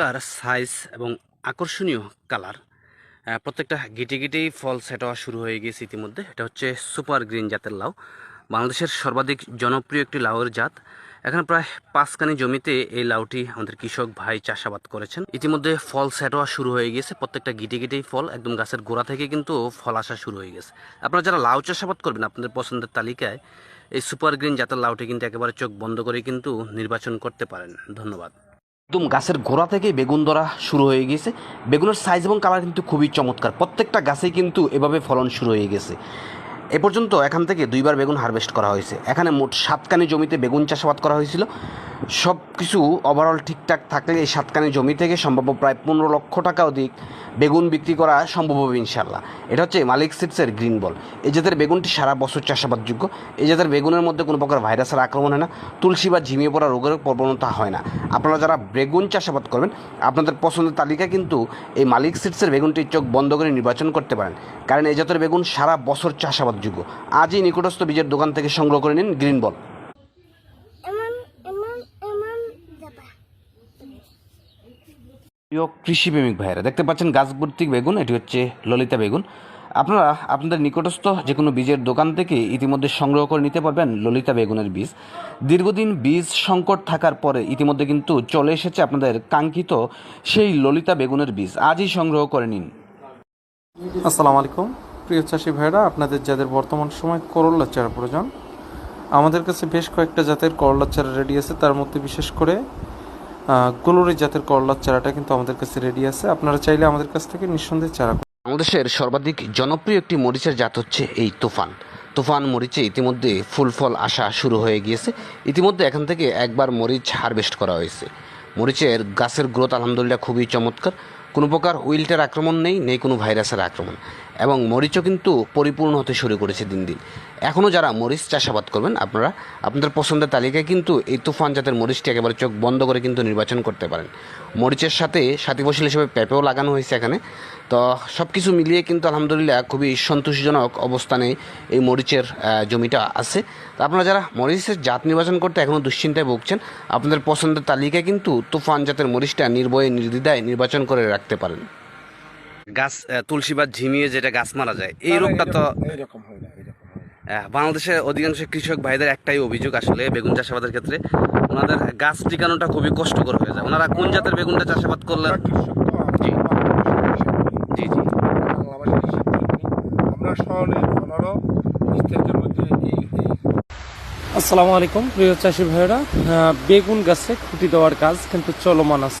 চমৎকার সাইজ এবং আকর্ষণীয় কালার প্রত্যেকটা গিটে গিটেই ফল সেট হওয়া শুরু হয়ে গেছে ইতিমধ্যে। এটা হচ্ছে সুপার গ্রিন জাতের লাউ। বাংলাদেশের সর্বাধিক জনপ্রিয় একটি লাউয়ের জাত। এখানে প্রায় পাঁচখানি জমিতে এই লাউটি আমাদের কৃষক ভাই চাষাবাদ করেছেন। ইতিমধ্যে ফল সেট হওয়া শুরু হয়ে গেছে প্রত্যেকটা গিটে গিটেই ফল একদম গাছের গোড়া থেকে কিন্তু ফল আসা শুরু হয়ে গেছে। আপনারা যারা লাউ চাষাবাদ করবেন, আপনাদের পছন্দের তালিকায় এই সুপার গ্রিন জাতের লাউটি কিন্তু একেবারে চোখ বন্ধ করে কিন্তু নির্বাচন করতে পারেন। ধন্যবাদ। একদম গাছের গোড়া থেকে বেগুন ধরা শুরু হয়ে গেছে। বেগুনের সাইজ এবং কালার কিন্তু খুবই চমৎকার। প্রত্যেকটা গাছেই কিন্তু এভাবে ফলন শুরু হয়ে গেছে। এ পর্যন্ত এখান থেকে দুইবার বেগুন হারভেস্ট করা হয়েছে। এখানে মোট সাতকানি জমিতে বেগুন চাষাবাদ করা হয়েছিল। সব কিছু ওভারঅল ঠিকঠাক থাকলে এই সাতকানি জমি থেকে সম্ভাব্য প্রায় পনেরো লক্ষ টাকা অধিক বেগুন বিক্রি করা সম্ভব হবে ইনশাল্লাহ এটা হচ্ছে মালিক সিডসের গ্রিন বল। এই জাতের বেগুনটি সারা বছর চাষাবাদযোগ্য। এই জাতের বেগুনের মধ্যে কোনো প্রকার ভাইরাসের আক্রমণ হয় না। তুলসী বা ঝিমিয়ে পড়া রোগের প্রবণতা হয় না। আপনারা যারা বেগুন চাষাবাদ করবেন, আপনাদের পছন্দের তালিকা কিন্তু এই মালিক সিডসের বেগুনটি চোখ বন্ধ করে নির্বাচন করতে পারেন। কারণ এই জাতের বেগুন সারা বছর চাষাবাদযোগ্য আজই নিকটস্থ বীজের দোকান থেকে সংগ্রহ করে নিন গ্রিন বল। প্রিয় কৃষিপ্রেমিক ভাইয়েরা দেখতে পাচ্ছেন গাছ ভর্তি বেগুন এটি হচ্ছে ললিতা বেগুন। আপনারা আপনাদের নিকটস্থ যে কোনো বীজের দোকান থেকে ইতিমধ্যে সংগ্রহ করে নিতে পারবেন ললিতা বেগুনের বীজ। দীর্ঘদিন বীজ সংকট থাকার পরে ইতিমধ্যে কিন্তু চলে এসেছে আপনাদের কাঙ্ক্ষিত সেই ললিতা বেগুনের বীজ। আজই সংগ্রহ করে নিন। আসসালামু আলাইকুম। প্রিয় চাষি ভাইরা, আপনাদের যাদের বর্তমান সময় করল্লা চারা প্রয়োজন, আমাদের কাছে বেশ কয়েকটা জাতের করলার চারা রেডি আছে। তার মধ্যে বিশেষ করে গোলরি জাতের করলার চারাটা কিন্তু আমাদের কাছে রেডি আছে। আপনারা চাইলে আমাদের কাছ থেকে নিঃসন্দেহে চারা বাংলাদেশের সর্বাধিক জনপ্রিয় একটি মরিচের জাত হচ্ছে এই তুফান। তুফান মরিচে ইতিমধ্যে ফুল ফল আসা শুরু হয়ে গিয়েছে। ইতিমধ্যে এখান থেকে একবার মরিচ হারভেস্ট করা হয়েছে। মরিচের গাছের গ্রোথ আলহামদুলিল্লাহ খুবই চমৎকার। কোনো প্রকার উইল্টের আক্রমণ নেই নেই কোনো ভাইরাসের আক্রমণ। এবং মরিচও কিন্তু পরিপূর্ণ হতে শুরু করেছে দিন দিন। এখনও যারা মরিচ চাষাবাদ করবেন, আপনারা আপনাদের পছন্দের তালিকায় কিন্তু এই তুফান জাতের মরিচটি একেবারে চোখ বন্ধ করে কিন্তু নির্বাচন করতে পারেন। মরিচের সাথে সাথী ফসল হিসেবে পেঁপেও লাগানো হয়েছে এখানে। তো সব কিছু মিলিয়ে কিন্তু আলহামদুলিল্লাহ খুবই সন্তোষজনক অবস্থানে এই মরিচের জমিটা আছে। তো আপনারা যারা মরিচের জাত নির্বাচন করতে এখনও দুশ্চিন্তায় ভুগছেন, আপনাদের পছন্দের তালিকায় কিন্তু তুফান জাতের মরিচটা নির্ভয়ে নির্দ্বিধায় নির্বাচন করে রাখতে পারেন। গাছ তুলসী বা ঝিমিয়ে যেটা গাছ মারা যায় এই রোগটা তো এরকম হয় না হয় বাংলাদেশের অধিকাংশ কৃষক ভাইদের একটাই অভিযোগ আসলে বেগুন চাষাবাদের ক্ষেত্রে ওনাদের গাছ টিকানোটা খুবই কষ্টকর হয়ে যায়। ওনারা কোন জাতের বেগুনটা চাষাবাদ করলে জি। জি জি। আসসালামু আলাইকুম প্রিয় চাষি ভাইরা বেগুন গাছে খুঁটি দেওয়ার কাজ কিন্তু চলমান আছে।